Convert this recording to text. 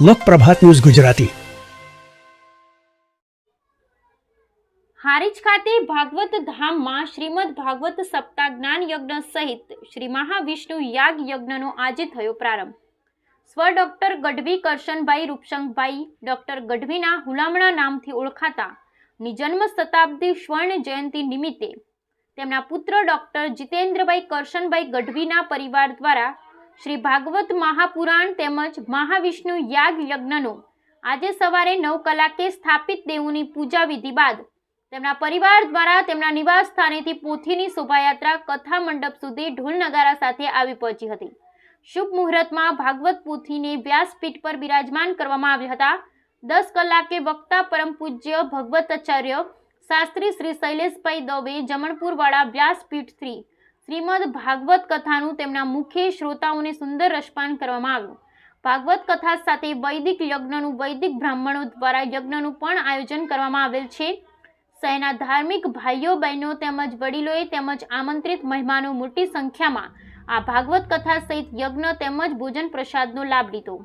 લોકપ્રભાત news Gujarati. Harij ખાતે ભાગવત ધામમાં શ્રીમદ ભાગવત સપ્તાહ જ્ઞાન યજ્ઞ સહિત શ્રી મહાવિષ્ણુ યાગ યજ્ઞનો આજે થયો પ્રારંભ. સ્વ ડોક્ટર ગઢવી કરશનભાઈ રૂપસંગભાઈ ડોક્ટર ગઢવીના હુલામણા નામથી ઓળખાતા ની જન્મ શતાબ્દી સ્વર્ણ જયંતિ નિમિત્તે તેમના પુત્ર ડૉક્ટર જીતેન્દ્રભાઈ કરશનભાઈ ગઢવીના પરિવાર દ્વારા શ્રી ભાગવત મહાપુરાણ તેમજ મહાવિષ્ણુ યાગ યજ્ઞનું આજે સવારે નવ કલાકે સ્થાપિત દેવોની પૂજા વિધિ બાદ તેમના પરિવાર દ્વારા તેમના નિવાસ સ્થાનેથી પોથીની શોભાયાત્રા કથા મંડપ સુધી ઢોલ નગારા સાથે આવી પહોંચી હતી. શુભ મુહૂર્તમાં ભાગવત પોથીને વ્યાસપીઠ પર બિરાજમાન કરવામાં આવ્યા હતા. દસ કલાકે વક્તા પરમ પૂજ્ય ભગવત આચાર્ય શાસ્ત્રી શ્રી શૈલેષભાઈ દવે જમણપુરવાળા વ્યાસપીઠ શ્રી શ્રીમદ ભાગવત કથાનું તેમના મુખ્ય શ્રોતાઓને સુંદર રસપાન કરવામાં આવ્યું. ભાગવત કથા સાથે વૈદિક યજ્ઞનું, વૈદિક બ્રાહ્મણો દ્વારા યજ્ઞનું પણ આયોજન કરવામાં આવેલ છે. શહેરના ધાર્મિક ભાઈઓ, બહેનો તેમજ વડીલોએ તેમજ આમંત્રિત મહેમાનો મોટી સંખ્યામાં આ ભાગવત કથા સહિત યજ્ઞ તેમજ ભોજન પ્રસાદનો લાભ લીધો.